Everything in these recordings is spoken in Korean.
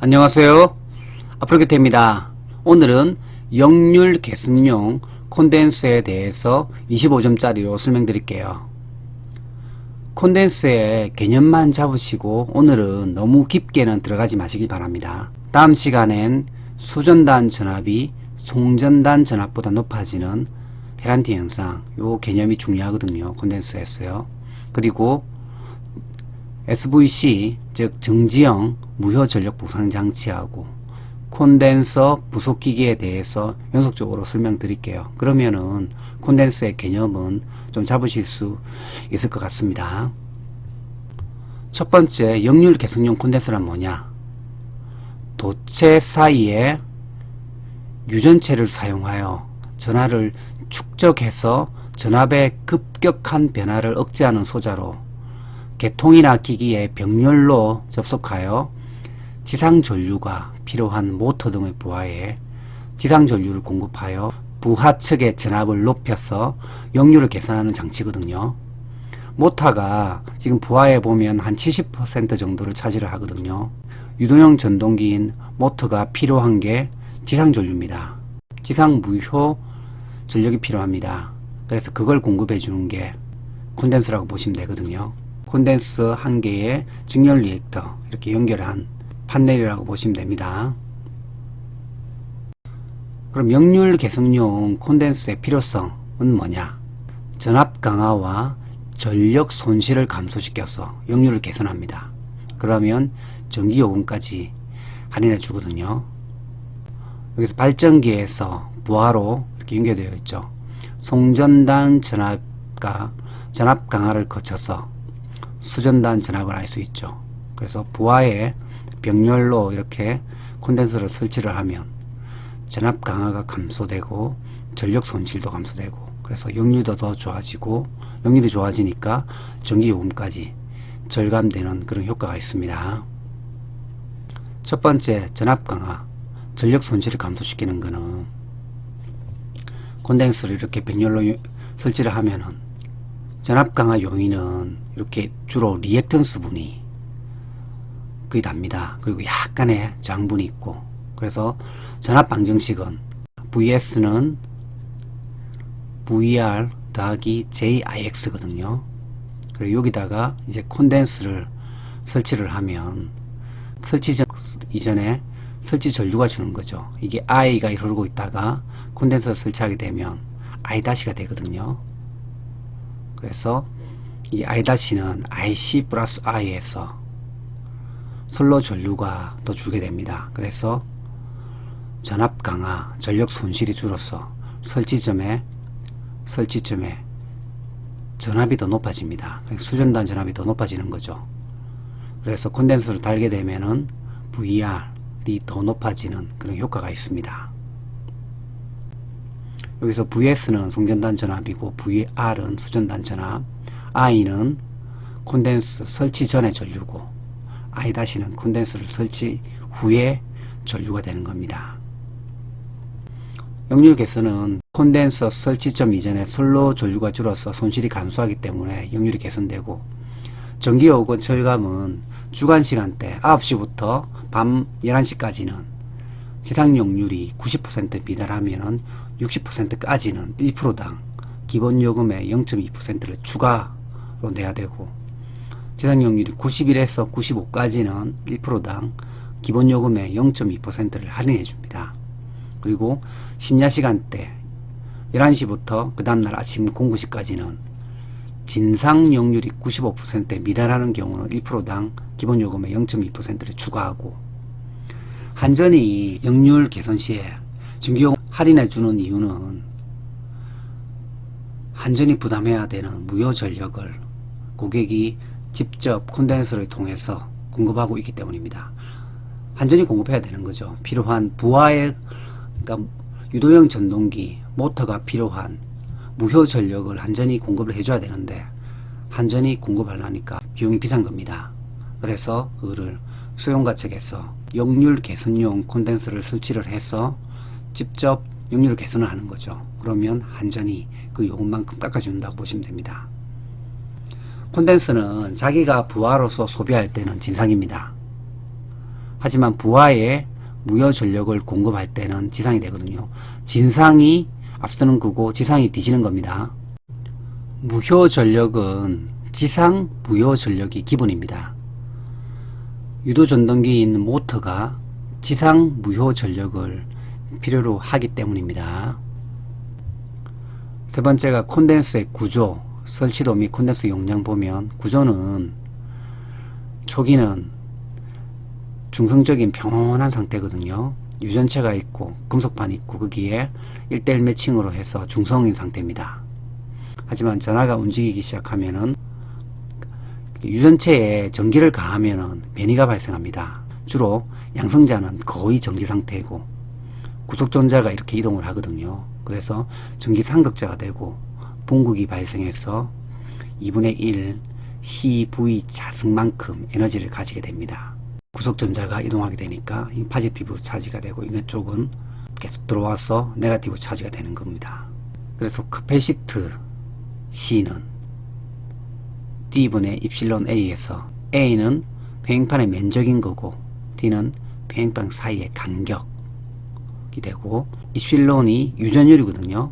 안녕하세요. 아프로게트입니다. 오늘은 역률 계승용 콘덴서에 대해서 25점짜리로 설명드릴게요. 콘덴서의 개념만 잡으시고 오늘은 너무 깊게는 들어가지 마시기 바랍니다. 다음 시간엔 수전단 전압이 송전단 전압보다 높아지는 페란티 현상 요 개념이 중요하거든요. 콘덴서에서요. 그리고 SVC 즉 정지형 무효 전력 보상 장치하고 콘덴서 부속 기기에 대해서 연속적으로 설명드릴게요. 그러면은 콘덴서의 개념은 좀 잡으실 수 있을 것 같습니다. 첫 번째 역률 계승용 콘덴서란 뭐냐? 도체 사이에 유전체를 사용하여 전하를 축적해서 전압의 급격한 변화를 억제하는 소자로 개통이나 기기에 병렬로 접속하여 지상 전류가 필요한 모터 등의 부하에 지상 전류를 공급하여 부하 측의 전압을 높여서 역률을 개선하는 장치거든요. 모터가 지금 부하에 보면 한 70% 정도를 차지를 하거든요. 유동형 전동기인 모터가 필요한 게 지상 전류입니다. 지상 무효 전력이 필요합니다. 그래서 그걸 공급해 주는 게 콘덴서라고 보시면 되거든요. 콘덴서 한 개에 직렬 리액터 이렇게 연결한 판넬이라고 보시면 됩니다. 그럼 역률 개선용 콘덴서의 필요성은 뭐냐? 전압 강화와 전력 손실을 감소시켜서 역률을 개선합니다. 그러면 전기 요금까지 할인해 주거든요. 여기서 발전기에서 부하로 이렇게 연결되어 있죠. 송전단 전압과 전압 강화를 거쳐서 수전단 전압을 알 수 있죠. 그래서 부하에 병렬로 이렇게 콘덴서를 설치를 하면 전압 강화가 감소되고 전력 손실도 감소되고 그래서 역률도 더 좋아지고 역률이 좋아지니까 전기 요금까지 절감되는 그런 효과가 있습니다. 첫 번째 전압 강화 전력 손실을 감소시키는 것은 콘덴서를 이렇게 병렬로 설치를 하면은 전압 강화 요인은 이렇게 주로 리액턴스 분이 거의 답니다. 그리고 약간의 장분이 있고 그래서 전압 방정식은 VS는 VR 더하기 JIX거든요. 그리고 여기다가 이제 콘덴스를 설치를 하면 설치 전 이전에 설치 전류가 주는 거죠. 이게 I가 흐르고 있다가 콘덴서를 설치하게 되면 I-가 되거든요. 그래서 이 I-는 IC 플러스 I에서 솔로 전류가 더 주게 됩니다. 그래서 전압 강화, 전력 손실이 줄어서 설치점에 설치점에 전압이 더 높아집니다. 수전단 전압이 더 높아지는 거죠. 그래서 콘덴서를 달게 되면은 VR이 더 높아지는 그런 효과가 있습니다. 여기서 VS는 송전단 전압이고 VR은 수전단 전압, I는 콘덴서 설치 전의 전류고 I-는 콘덴서를 설치 후에 전류가 되는 겁니다. 역률 개선은 콘덴서 설치점 이전에 솔로 전류가 줄어서 손실이 감소하기 때문에 역률이 개선되고 전기 요금 절감은 주간 시간대 9시부터 밤 11시까지는 지상 역률이 90% 미달하면 60%까지는 1%당 기본 요금의 0.2%를 추가로 내야 되고 역률이 91에서 95까지는 1%당 기본 요금의 0.2%를 할인해 줍니다. 그리고 심야 시간대 11시부터 그 다음날 아침 09시까지는 진상 역률이 95%에 미달하는 경우는 1%당 기본 요금의 0.2%를 추가하고 한전이 역률 개선 시에 전기요금 할인해 주는 이유는 한전이 부담해야 되는 무효 전력을 고객이 직접 콘덴서를 통해서 공급하고 있기 때문입니다. 한전이 공급해야 되는 거죠. 필요한 부하의 그러니까 유도형 전동기 모터가 필요한 무효 전력을 한전이 공급을 해줘야 되는데 한전이 공급하려니까 비용이 비싼 겁니다. 그래서 그를 수용가 측에서 역률 개선용 콘덴서를 설치를 해서 직접 역률을 개선을 하는 거죠. 그러면 한전이 그 요금만큼 깎아준다고 보시면 됩니다. 콘덴서는 자기가 부하로서 소비할 때는 진상입니다. 하지만 부하에 무효 전력을 공급할 때는 지상이 되거든요. 진상이 앞서는 거고 지상이 뒤지는 겁니다. 무효 전력은 지상 무효 전력이 기본입니다. 유도 전동기에 있는 모터가 지상 무효 전력을 필요로 하기 때문입니다. 세 번째가 콘덴서의 구조, 설치도 및 콘덴서 용량 보면 구조는 초기는 중성적인 평온한 상태거든요. 유전체가 있고 금속판 있고 거기에 1대1 매칭으로 해서 중성인 상태입니다. 하지만 전하가 움직이기 시작하면은 유전체에 전기를 가하면은 변이가 발생합니다. 주로 양성자는 거의 정지 상태이고 구속전자가 이렇게 이동을 하거든요. 그래서 전기 상극자가 되고 분극이 발생해서 2분의 1 CV 자승만큼 에너지를 가지게 됩니다. 구속전자가 이동하게 되니까 이 파지티브 차지가 되고 이건 쪽은 계속 들어와서 네가티브 차지가 되는 겁니다. 그래서 카페시트 C는 D분의 입실론 A에서 A는 평행판의 면적인 거고 D는 평행판 사이의 간격 이 되고 입실론이 유전율이거든요.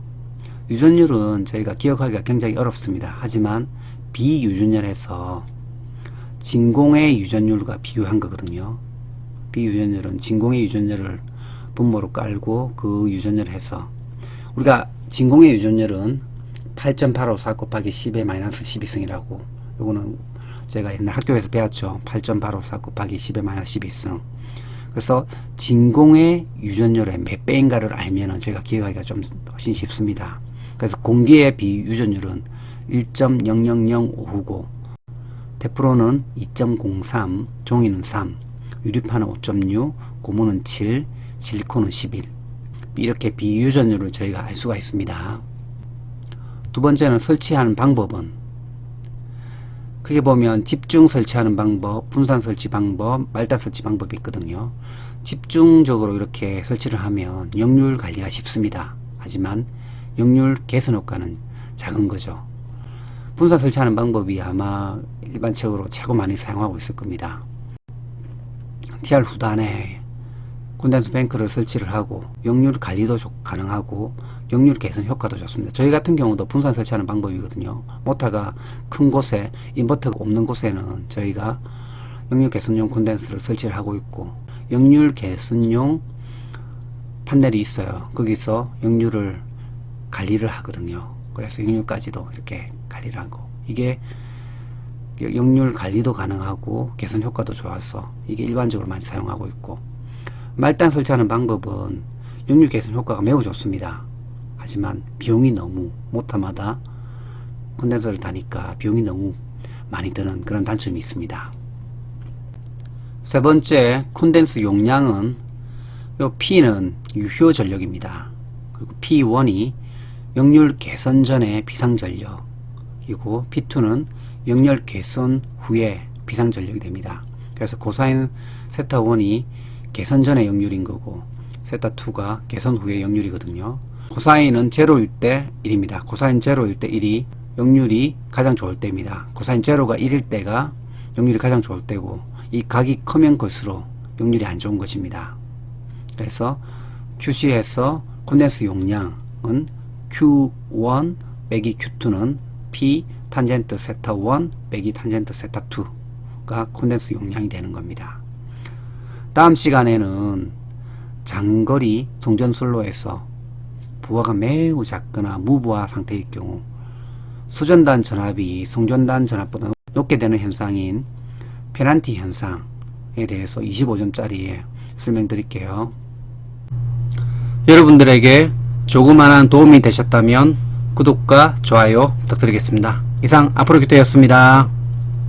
유전율은 저희가 기억하기가 굉장히 어렵습니다. 하지만 비유전열에서 진공의 유전율과 비교한 거거든요. 비유전열은 진공의 유전열을 분모로 깔고 그 유전열을 해서 우리가 진공의 유전열은 8.854 곱하기 10의 마이너스 12승이라고 요거는 제가 옛날 학교에서 배웠죠. 8.854 곱하기 10의 마이너스 12승. 그래서 진공의 유전율의 몇 배인가를 알면은 제가 기억하기가 좀 훨씬 쉽습니다. 그래서 공기의 비유전율은 1.0005고 테프론은 2.03, 종이는 3, 유리판은 5.6, 고무는 7, 실리콘은 11. 이렇게 비유전율을 저희가 알 수가 있습니다. 두 번째는 설치하는 방법은 크게 보면 집중 설치하는 방법, 분산 설치 방법, 말단 설치 방법이 있거든요. 집중적으로 이렇게 설치를 하면 역률 관리가 쉽습니다. 하지만 역률 개선 효과는 작은 거죠. 분산 설치하는 방법이 아마 일반적으로 최고 많이 사용하고 있을 겁니다. TR 후단에 콘덴서 뱅크를 설치를 하고 역률 관리도 좋- 가능하고 역률 개선 효과도 좋습니다. 저희 같은 경우도 분산 설치하는 방법이거든요. 모터가 큰 곳에 인버터가 없는 곳에는 저희가 역률 개선용 콘덴서를 설치를 하고 있고 역률 개선용 판넬이 있어요. 거기서 역률을 관리를 하거든요. 그래서 역률까지도 이렇게 관리를 하고 이게 역률 관리도 가능하고 개선 효과도 좋아서 이게 일반적으로 많이 사용하고 있고 말단 설치하는 방법은 역률 개선 효과가 매우 좋습니다. 하지만 비용이 너무 모터마다 콘덴서를 다니까 비용이 너무 많이 드는 그런 단점이 있습니다. 세 번째 콘덴스 용량은 요 P는 유효 전력입니다. 그리고 P1이 역률 개선 전의 비상 전력이고 P2는 역률 개선 후에 비상 전력이 됩니다. 그래서 코사인 세타 1이 개선 전의 역률인 거고 세타 2가 개선 후의 역률이거든요. 코사인은 제로일 때 1입니다. 코사인 제로일 때 1이 역률이 가장 좋을 때입니다. 코사인 제로가 1일 때가 역률이 가장 좋을 때고 이 각이 크면 클수록 역률이 안 좋은 것입니다. 그래서 QC에서 콘덴스 용량은 Q1 빼기 Q2는 P 탄젠트 세타 1 빼기 탄젠트 세타 2가 콘덴스 용량이 되는 겁니다. 다음 시간에는 장거리 동전솔로에서 부하가 매우 작거나 무부하 상태일 경우 수전단 전압이 송전단 전압보다 높게 되는 현상인 페난티 현상에 대해서 25점짜리에 설명드릴게요. 여러분들에게 조그마한 도움이 되셨다면 구독과 좋아요 부탁드리겠습니다. 이상 앞으로 기대였습니다.